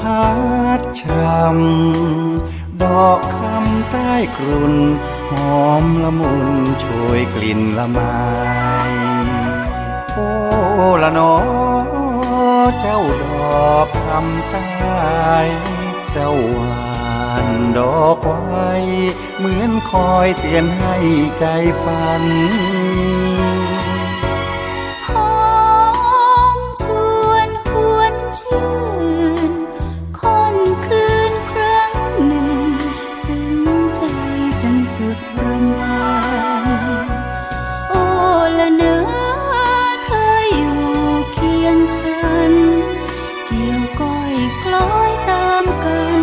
พัดช่ำดอกคำใต้กรุนหอมละมุนโชยกลิ่นละไมโอ้ละนอเจ้าดอกคำใต้เจ้าหวานดอกไว้เหมือนคอยเตือนให้ใจฝัน จุดรำพันโอ้ละเนื้อเธออยู่เคียงฉัน เกี่ยวก้อยกล้อยตามกัน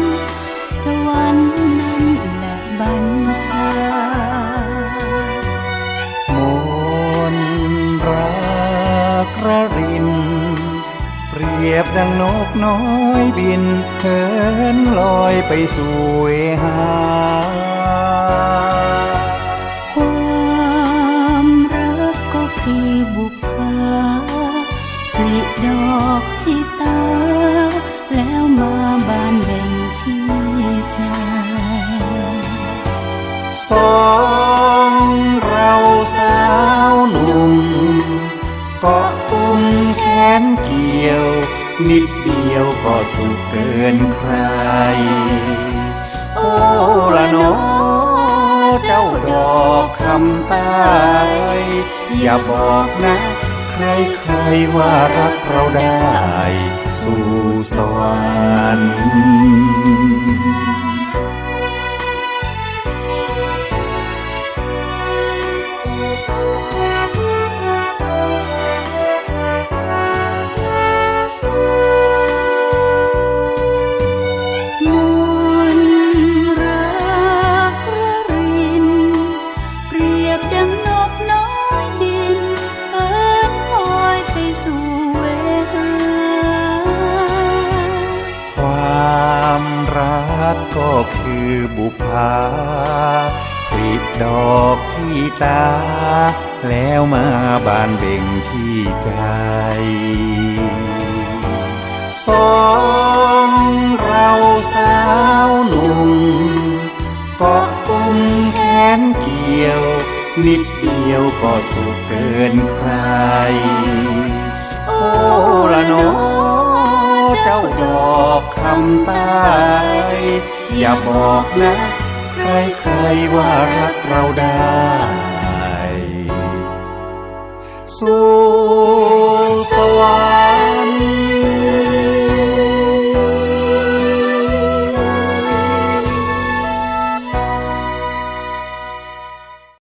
สวรรค์นั้นแหละบัญชามนรักระริน เปรียบดังนกน้อยบินเหินลอยไปสู่หา อกที่ตา แล้วมาบานเบ่งที่ใจสองเราสาวหนุ่มเกาะอุ้มแขนเกี่ยว นิดเดียวก็สุขเกินใคร โอ้ละโน้เจ้าดอกคำใต้อย่าบอกนะ ใครใครๆว่ารักเราได้สู่สวรรค์ คือบุพากลีบดอกที่ตา แล้วมาบานเบ่งที่ใจสองเราสาวหนุ่มเกาะกุมแขนเกี่ยว นิดเดียวก็สุขเกินใคร โอ้ละน้อเจ้าดอกคำใต้ อย่าบอกนะ ใครใครๆว่ารักเราได้ สู้